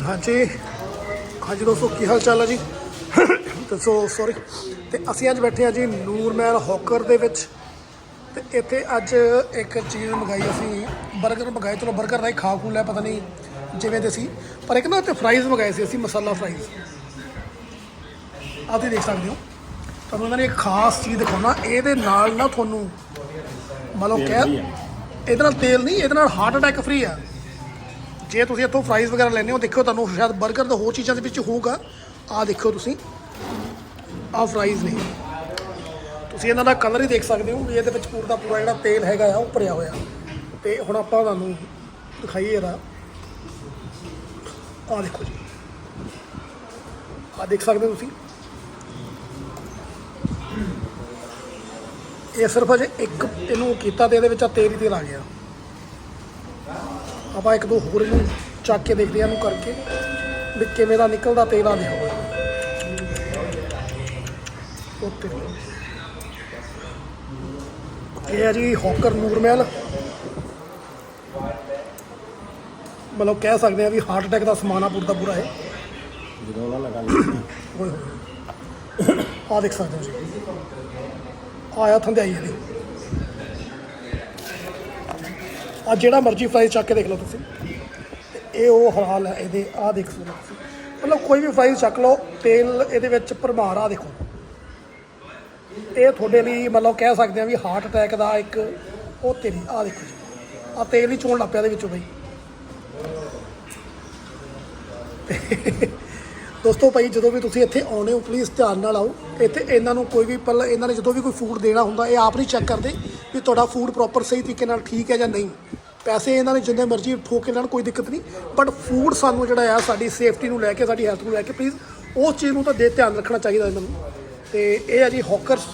ਹਾਂਜੀ। ਹਾਂਜੀ ਦੋਸਤੋ ਕੀ ਹਾਲ ਚਾਲ ਹੈ ਜੀ? ਤੇ ਸੋ ਸੌਰੀ ਤੇ ਅਸੀਂ ਅੱਜ ਬੈਠੇ ਹਾਂ ਜੀ ਨੂਰ ਮਹਿਲ ਹੌਕਰ ਦੇ ਵਿੱਚ। ਤੇ ਇੱਥੇ ਅੱਜ ਇੱਕ ਚੀਜ਼ ਮੰਗਾਈ ਅਸੀਂ 버ਗਰ ਮੰਗਾਏ। ਚਲੋ 버ਗਰ ਦਾ ਹੀ ਖਾ ਖੂ ਲਿਆ ਪਤਾ ਨਹੀਂ ਜਿਵੇਂ ਦੇ ਸੀ। ਪਰ ਇੱਕ ਨਾ ਇੱਥੇ ਫਰਾਈਜ਼ ਮੰਗਾਏ ਸੀ ਅਸੀਂ ਮਸਾਲਾ ਫਰਾਈਜ਼ ਆਹ ਤੁਸੀਂ ਦੇਖ ਸਕਦੇ ਹੋ। ਤੁਹਾਨੂੰ ਇਹਨਾਂ ਨੇ ਇੱਕ ਖਾਸ ਚੀਜ਼ ਦਿਖਾਉਣਾ। ਇਹਦੇ ਨਾਲ ਨਾ ਤੁਹਾਨੂੰ ਮਤਲਬ ਕਹਿ ਇਹਦੇ ਨਾਲ ਤੇਲ ਨਹੀਂ ਇਹਦੇ ਨਾਲ ਹਾਰਟ ਅਟੈਕ ਫ੍ਰੀ ਆ। ਜੇ ਤੁਸੀਂ ਇੱਥੋਂ ਫਰਾਈਜ਼ ਵਗੈਰਾ ਲੈਣੇ ਹੋ, ਦੇਖਿਓ ਤੁਹਾਨੂੰ ਸ਼ਾਇਦ 버ਗਰ ਦਾ ਹੋਰ ਚੀਜ਼ਾਂ ਦੇ ਵਿੱਚ ਹੋਊਗਾ। ਆਹ ਦੇਖਿਓ ਤੁਸੀਂ। ਆਹ ਫਰਾਈਜ਼ ਨੇ। ਤੁਸੀਂ ਇਹਨਾਂ ਦਾ ਕਲਰ ਹੀ ਦੇਖ ਸਕਦੇ ਹੋ, ਵੀ ਇਹਦੇ ਵਿੱਚ ਪੂਰਾ ਦਾ ਪੂਰਾ ਜਿਹੜਾ ਤੇਲ ਹੈਗਾ ਆ, ਉਹ ਭਰਿਆ ਹੋਇਆ। ਤੇ ਹੁਣ ਆਪਾਂ ਤੁਹਾਨੂੰ ਦਿਖਾਈਏ ਇਹਦਾ। ਆਹ ਦੇਖੋ ਜੀ। ਆਹ ਦੇਖ ਸਕਦੇ ਹੋ ਤੁਸੀਂ। ਇਹ ਸਿਰਫ ਅਜੇ ਇੱਕ ਇਹਨੂੰ ਕੀਤਾ ਤੇ ਇਹਦੇ ਵਿੱਚ ਆ ਤੇਲ ਹੀ ਤੇਲ ਆ ਗਿਆ। ਆਪਾਂ ਇੱਕ ਦੋ ਹੋਰ ਇਹਨੂੰ ਚੱਕ ਕੇ ਦੇਖਦੇ ਹਾਂ ਇਹਨੂੰ ਕਰਕੇ ਵੀ ਕਿਵੇਂ ਦਾ ਨਿਕਲਦਾ ਤੇਲ ਆ ਦੇਖੋ ਉੱਤੇ ਇਹ ਹੈ ਜੀ ਹੌਕਰ ਨੂਰ ਮਹਿਲ। ਮਤਲਬ ਕਹਿ ਸਕਦੇ ਆ ਵੀ ਹਾਰਟ ਅਟੈਕ ਦਾ ਸਮਾਨ ਆ, ਪੂਰਾ ਦਾ ਪੂਰਾ ਹੈ ਜਦੋਂ ਉਹਨਾਂ ਨਾਲ ਗੱਲ ਆ ਦੇਖ ਸਕਦੇ ਹੋ ਜੀ। ਆਇਆ ਥੰਦਿਆਈ ਇਹਦੀ ਆ ਜਿਹੜਾ ਮਰਜ਼ੀ ਫਰਾਈਜ਼ ਚੱਕ ਕੇ ਦੇਖ ਲਓ ਤੁਸੀਂ। ਇਹ ਉਹ ਹਾਲ ਹੈ, ਇਹਦੇ ਆ ਦੇਖ ਸਕਦੇ ਤੁਸੀਂ। ਮਤਲਬ ਕੋਈ ਵੀ ਫਰਾਈਜ਼ ਚੱਕ ਲਓ, ਤੇਲ ਇਹਦੇ ਵਿੱਚ ਭਰਮਾਰ ਆ ਦੇਖੋ। ਇਹ ਤੁਹਾਡੇ ਲਈ ਮਤਲਬ ਕਹਿ ਸਕਦੇ ਆ ਵੀ ਹਾਰਟ ਅਟੈਕ ਦਾ ਇੱਕ ਉਹ ਤੇਰੀ ਆ ਦੇਖੋ ਜੀ। ਆ ਤੇਲ ਹੀ ਚੋਣ ਲੱਗ ਪਿਆ ਇਹਦੇ ਵਿੱਚੋਂ ਬਈ। ਦੋਸਤੋ ਭਾਈ, ਜਦੋਂ ਵੀ ਤੁਸੀਂ ਇੱਥੇ ਆਉਣੇ ਹੋ ਪਲੀਜ਼ ਧਿਆਨ ਨਾਲ ਆਓ। ਇੱਥੇ ਇਹਨਾਂ ਨੂੰ ਕੋਈ ਵੀ ਪਲ ਇਹਨਾਂ ਨੇ ਜਦੋਂ ਵੀ ਕੋਈ ਫੂਡ ਦੇਣਾ ਹੁੰਦਾ, ਇਹ ਆਪ ਨਹੀਂ ਚੈੱਕ ਕਰਦੇ। ਵੀ ਤੁਹਾਡਾ ਫੂਡ ਪ੍ਰੋਪਰ ਸਹੀ ਤਰੀਕੇ ਨਾਲ ਠੀਕ ਹੈ ਜਾਂ ਨਹੀਂ। ਪੈਸੇ ਇਹਨਾਂ ਨੇ ਜਿੰਨੇ ਮਰਜ਼ੀ ਠੋਕ ਕੇ ਲੈਣ, ਕੋਈ ਦਿੱਕਤ ਨਹੀਂ। ਬਟ ਫੂਡ ਸਾਨੂੰ ਜਿਹੜਾ ਆ, ਸਾਡੀ ਸੇਫਟੀ ਨੂੰ ਲੈ ਕੇ, ਸਾਡੀ ਹੈਲਥ ਨੂੰ ਲੈ ਕੇ ਪਲੀਜ਼ ਉਸ ਚੀਜ਼ ਨੂੰ ਤਾਂ ਦੇ ਧਿਆਨ ਰੱਖਣਾ ਚਾਹੀਦਾ ਇਹਨਾਂ ਨੂੰ। ਤੇ ਇਹ ਆ ਜੀ ਹੌਕਰਸ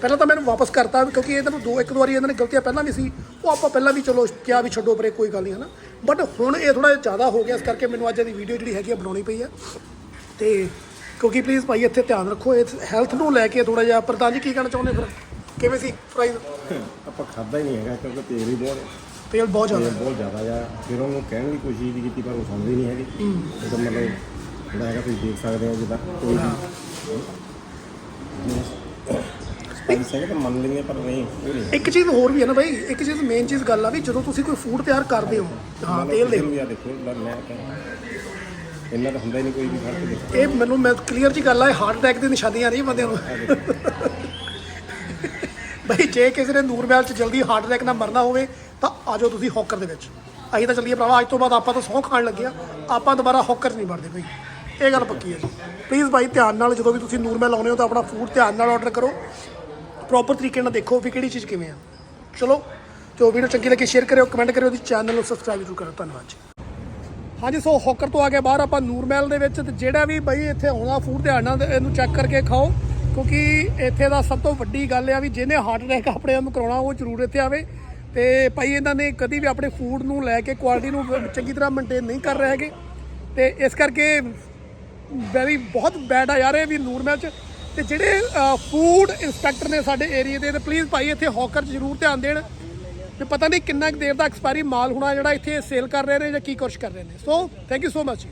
ਪਹਿਲਾਂ ਤਾਂ ਮੈਨੂੰ ਵਾਪਸ ਕਰਤਾ ਵੀ ਕਿਉਂਕਿ ਇਹਨਾਂ ਨੂੰ ਦੋ, ਇੱਕ ਦੋ ਵਾਰੀ ਇਹਨਾਂ ਨੇ ਗਲਤੀਆਂ ਪਹਿਲਾਂ ਵੀ ਸੀ, ਉਹ ਆਪਾਂ ਪਹਿਲਾਂ ਵੀ ਚਲੋ ਕਿਹਾ ਵੀ ਛੱਡੋ ਪਰੇ ਕੋਈ ਗੱਲ ਨਹੀਂ, ਹਨਾ। ਬਟ ਹੁਣ ਇਹ ਥੋੜਾ ਜਿਹਾ ਜ਼ਿਆਦਾ ਹੋ ਗਿਆ, ਇਸ ਕਰਕੇ ਮੈਨੂੰ ਅੱਜ ਇਹਦੀ ਵੀਡੀਓ ਜਿਹੜੀ ਹੈਗੀ ਆ ਬਣਾਉਣੀ ਪਈ ਆ। ਤੇ ਕਿਉਂਕਿ ਪਲੀਜ਼ ਭਾਈ, ਇੱਥੇ ਧਿਆਨ ਰੱਖੋ ਇਸ ਹੈਲਥ ਨੂੰ ਲੈ ਕੇ ਥੋੜਾ ਜਿਹਾ, ਪ੍ਰਧਾਨ ਜੀ ਕੀ ਕਹਿਣਾ ਚਾਹੁੰਦੇ ਫਿਰ? ਕਿਵੇਂ ਸੀ ਪ੍ਰਾਈਸ ਆਪਾਂ ਖਾਦਾ ਹੀ ਨਹੀਂ ਹੈਗਾ ਕਿਉਂਕਿ ਤੇਲ ਹੀ ਬਹੁਤ ਤੇਲ ਬਹੁਤ ਤੇਲ ਜ਼ਿਆਦਾ ਬਹੁਤ ਜ਼ਿਆਦਾ ਆ। ਫਿਰ ਉਹਨੂੰ ਕਹਿਣ ਦੀ ਕੋਸ਼ਿਸ਼ ਵੀ ਕੀਤੀ ਪਰ ਉਹ ਸੁਣਦੀ ਨਹੀਂ ਹੈਗੀ। ਉਹਦਾ ਮਤਲਬ ਜਿਹੜਾ ਹੈਗਾ ਤੁਸੀਂ ਦੇਖ ਸਕਦੇ ਹੋ ਜਿੱਦਾਂ ਕੋਈ ਵੀ। ਸਪਾਈਸ ਹੈਗਾ ਤਾਂ ਮੰਨ ਲਈਏ ਪਰ ਨਹੀਂ ਉਹ ਨਹੀਂ। ਇੱਕ ਚੀਜ਼ ਹੋਰ ਵੀ ਹੈ ਨਾ ਭਾਈ ਇੱਕ ਚੀਜ਼ ਮੇਨ ਚੀਜ਼ ਗੱਲ ਆ ਵੀ ਜਦੋਂ ਤੁਸੀਂ ਕੋਈ ਫੂਡ ਤਿਆਰ ਕਰਦੇ ਹੋ ਹਾਂ ਤੇਲ ਦੇ। ਵੀ ਆ ਦੇਖੋ ਲੈ ਮੈਂ ਕਹਿੰਦਾ ਇੰਨਾ ਤਾਂ ਹੁੰਦਾ ਹੀ ਨਹੀਂ ਕੋਈ ਵੀ ਫ਼ਰਕ ਦੇਖੋ। ਇਹ ਮੈਨੂੰ ਮੈਂ ਕਲੀਅਰ ਜੀ ਗੱਲ ਆ ਹਾਰਟ ਅਟੈਕ ਦੀ ਨਿਸ਼ਾਨੀਆਂ ਨਹੀਂ ਬੰਦਿਆਂ ਨੂੰ। ਬਈ ਜੇ ਕਿਸੇ ਨੇ ਨੂਰ ਮਹਿਲ ਚ ਜਲਦੀ ਹਾਰਟ ਅਟੈਕ ਨਾਲ ਮਰਨਾ ਹੋਵੇ, ਤਾਂ ਆਜੋ ਤੁਸੀਂ ਹੌਕਰ ਦੇ ਵਿੱਚ। ਅਸੀਂ ਤਾਂ ਚੱਲੀਏ ਭਰਾਵਾ, ਅੱਜ ਤੋਂ ਬਾਅਦ ਆਪਾਂ ਤਾਂ ਸਹੁੰ ਖਾਣ ਲੱਗੇ ਆ। ਆਪਾਂ ਦੁਬਾਰਾ ਹੌਕਰ 'ਚ ਨਹੀਂ ਵੜਦੇ ਬਈ। ਇਹ ਗੱਲ ਪੱਕੀ ਹੈ ਜੀ। ਪਲੀਜ਼ ਭਾਈ ਧਿਆਨ ਨਾਲ ਜਦੋਂ ਵੀ ਤੁਸੀਂ ਨੂਰ ਮਹਿਲ ਆਉਂਦੇ ਹੋ ਤਾਂ ਆਪਣਾ ਫੂਡ ਧਿਆਨ ਨਾਲ ਆਰਡਰ ਕਰੋ। ਪ੍ਰੋਪਰ ਤਰੀਕੇ ਨਾਲ ਦੇਖੋ ਵੀ ਕਿਹੜੀ ਚੀਜ਼ ਕਿਵੇਂ ਆ। ਚਲੋ, ਜੋ ਵੀਡੀਓ ਚੰਗੀ ਲੱਗੀ ਸ਼ੇਅਰ ਕਰਿਓ ਕਮੈਂਟ ਕਰਿਓ ਤੇ ਚੈਨਲ ਨੂੰ ਸਬਸਕ੍ਰਾਈਬ ਜ਼ਰੂਰ ਕਰੋ ਧੰਨਵਾਦ ਜੀ। ਹਾਂਜੀ ਸੋ ਹੌਕਰ ਤੋਂ ਆ ਕੇ ਬਾਹਰ ਆਪਾਂ ਨੂਰ ਮਹਿਲ ਦੇ ਵਿੱਚ ਤੇ ਜਿਹੜਾ ਵੀ ਬਈ ਇੱਥੇ ਆਉਣਾ ਫੂਡ ਧਿਆਨ ਨਾਲ ਇਹਨੂੰ ਚੈੱਕ ਕਰਕੇ ਖਾਓ। ਕਿਉਂਕਿ ਇੱਥੇ ਦਾ ਸਭ ਤੋਂ ਵੱਡੀ ਗੱਲ ਆ ਵੀ ਜਿਹਨੇ ਹਾਰਟ ਅਟੈਕ ਆਪਣੇ ਆਪ ਨੂੰ ਕਰਾਉਣਾ, ਉਹ ਜ਼ਰੂਰ ਇੱਥੇ ਆਵੇ। ਤੇ ਭਾਈ ਇਹਨਾਂ ਨੇ ਕਦੀ ਵੀ ਆਪਣੇ ਫੂਡ ਨੂੰ ਲੈ ਕੇ ਕੁਆਲਿਟੀ ਨੂੰ ਚੰਗੀ ਤਰ੍ਹਾਂ ਮੇਨਟੇਨ ਨਹੀਂ ਕਰ ਰਹੇ ਹੈਗੇ। ਤੇ ਇਸ ਕਰਕੇ ਵੈਰੀ ਬਹੁਤ ਬੈਡ ਆ ਯਾਰ ਇਹ ਵੀ ਨੂਰ ਮਹਿਲ ਚ। ਤੇ ਜਿਹੜੇ ਫੂਡ ਇੰਸਪੈਕਟਰ ਨੇ ਸਾਡੇ ਏਰੀਆ ਦੇ, ਤੇ ਪਲੀਜ਼ ਭਾਈ ਇੱਥੇ ਹੌਕਰ ਜ਼ਰੂਰ ਧਿਆਨ ਦੇਣ। ਤੇ ਪਤਾ ਨਹੀਂ ਕਿੰਨਾ ਕੁ ਦੇਰ ਦਾ ਐਕਸਪਾਇਰੀ ਮਾਲ ਹੋਣਾ ਜਿਹੜਾ ਇੱਥੇ ਸੇਲ ਕਰ ਰਹੇ ਨੇ ਜਾਂ ਕੀ ਕੁਛ ਕਰ ਰਹੇ ਨੇ। So thank you so much